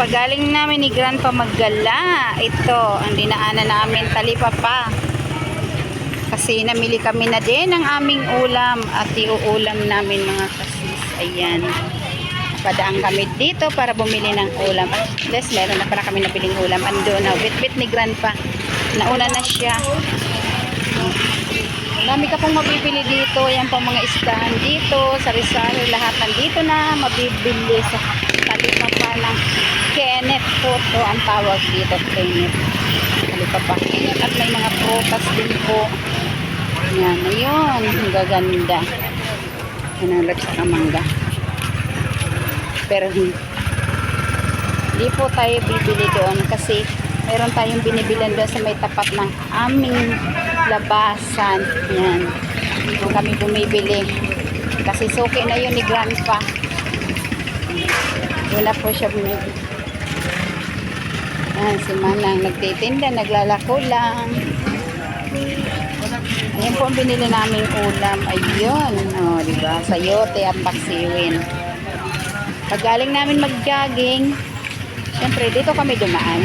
Pagaling namin ni Grandpa Maggala, ito, ang dinaanan namin talipapa. Kasi namili kami na din ng aming ulam at iuulam namin mga kasis. Ayan. Padaan kami dito para bumili ng ulam. Least meron na para kami nabiling ulam. Ando na, bit-bit ni Grandpa. Nauna na siya. Dami ka pong mabibili dito. Yan po mga isdahan dito. Sa Rizal, lahat nandito na mabibili sa talipapa ng Kenneth po. to ang tawag dito, Kenneth. Talipapa Kenneth. At may mga prutas din po. Yan, ayun. Ang gaganda. Yan ang sa kamangga. Pero hindi hindi po tayo bibili doon kasi meron tayong binibilan doon sa may tapat ng aming labasan. Yan. Doon kami bumibili. Kasi suki na yun ni Grandpa. Doon na po siya bumibili. Yan, si Manang nagtitinda, naglalako lang. Ayan po ang binili naming ulam. Ayun. O, oh, diba? Sayote at paksiwin. Pag galing namin mag-jogging, syempre dito kami dumaan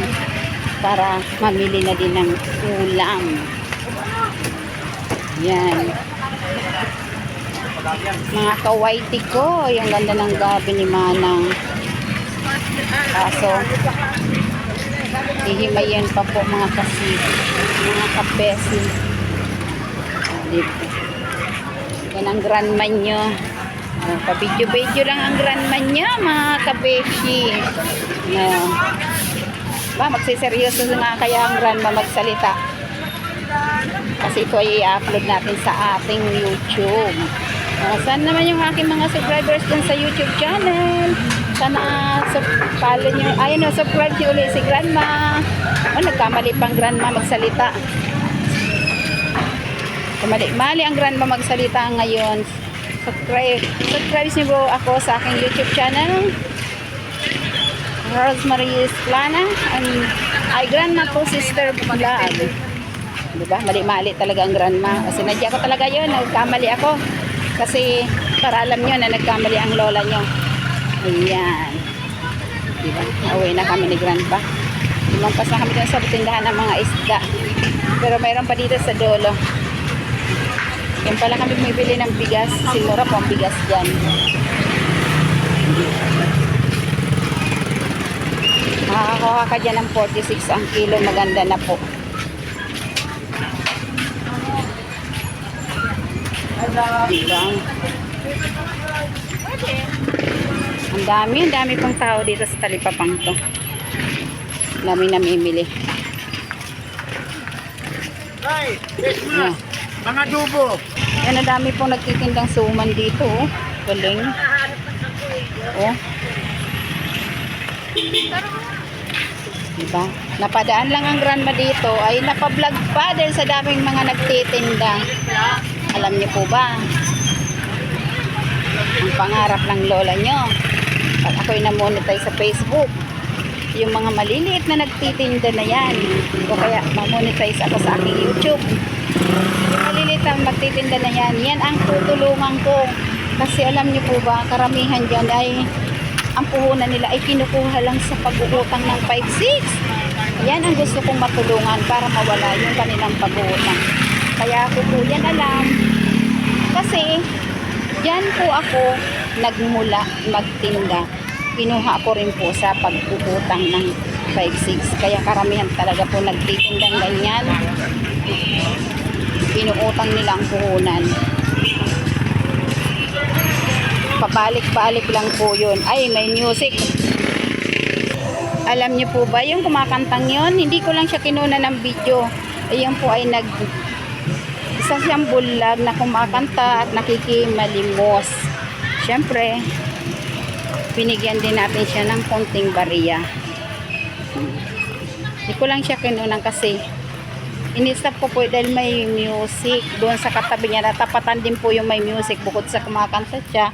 para mamili na din ng ulam. Yan. Mga kawaiti ko, yung ganda ng gabi ni Manang. Kaso, hihimayin pa po mga kasi, mga kapesi. Dito. Yan ang grandma nyo. Oh, pa-video-video lang ang grandma niya, mga kabeshi. No. Ba, magsiseryoso nga kaya ang grandma magsalita. Kasi ito ay i-upload natin sa ating YouTube. Uh, saan naman yung aking mga subscribers dyan sa YouTube channel? Sana sub follow nyo. Ayun o, subscribe nyo ulit si grandma. Oh, nagkamali pang grandma magsalita. Kamali-mali ang grandma magsalita ngayon. Subscribe subscribe niyo po ako sa aking YouTube channel. Rosemary Plana and ay grandma po sister vlog diba? Mali-mali talaga ang grandma. Kasi nadya ko talaga yun nagkamali ako. Kasi para alam nyo na nagkamali ang lola nyo ayan diba away na kami ni grandpa lumampas na kami dun sa tindahan ng mga isda pero mayroon pa dito sa dolo yan pala kami bumibili ng bigas. Simura po ang bigas dyan. Makakakuha ka dyan ng 46 ang kilo. Maganda na po. Diba? Ang dami, ang dami pong tao dito sa talipapang to. Ang dami namimili. Ay, yes, Yeah. mga dubo. Yan, ang dami pong nagtitindang suman dito, oh. Galing. Oh. Diba? Napadaan lang ang grandma dito ay napablog pa dahil sa daming mga nagtitinda. Alam niyo po ba? Ang pangarap ng lola nyo. Pag ako'y namonetize sa Facebook, yung mga maliliit na nagtitinda na yan, o kaya mamonetize ako sa aking YouTube, yung maliliit na magtitinda na yan, yan ang tutulungan ko. Kasi alam niyo po ba, karamihan dyan ay ang puhunan nila ay kinukuha lang sa pag-uutang ng 5-6. Yan ang gusto kong matulungan para mawala yung kanilang pag-uutang. Kaya ako po yan alam. Kasi, yan po ako nagmula magtinda. Kinuha ko rin po sa pag-uutang ng 5-6. Kaya karamihan talaga po nagtitindang ganyan. Pinuutang nila ang puhunan pabalik-balik lang po yun. Ay, may music. Alam niyo po ba, yung kumakantang yun, hindi ko lang siya kinuna ng video. Ayan po ay nag isa siyang bulag na kumakanta at nakikimalimos. Siyempre, binigyan din natin siya ng konting bariya. Hindi ko lang siya kinunang kasi Inistop ko po dahil may music doon sa katabi niya. Natapatan din po yung may music bukod sa kumakanta siya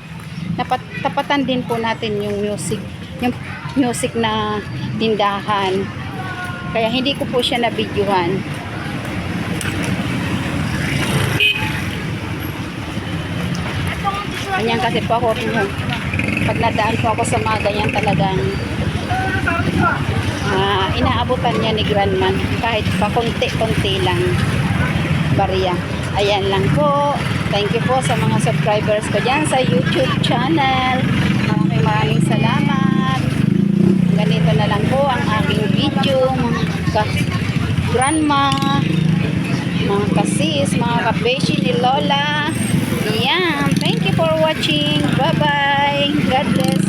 napat, tapatan din po natin yung music yung music na tindahan kaya hindi ko po siya na ganyan kasi po ako pag nadaan po ako sa mga ganyan talagang Ah, inaabutan niya ni Grandman kahit pa konti-konti lang barya. Ayan lang po. Thank you po sa mga subscribers ko dyan sa YouTube channel. Maraming maraming salamat. Ganito na lang po ang aking video. Mga ka- grandma, mga kasis, mga kabeshi ni Lola. Ayan. Thank you for watching. Bye-bye. God bless.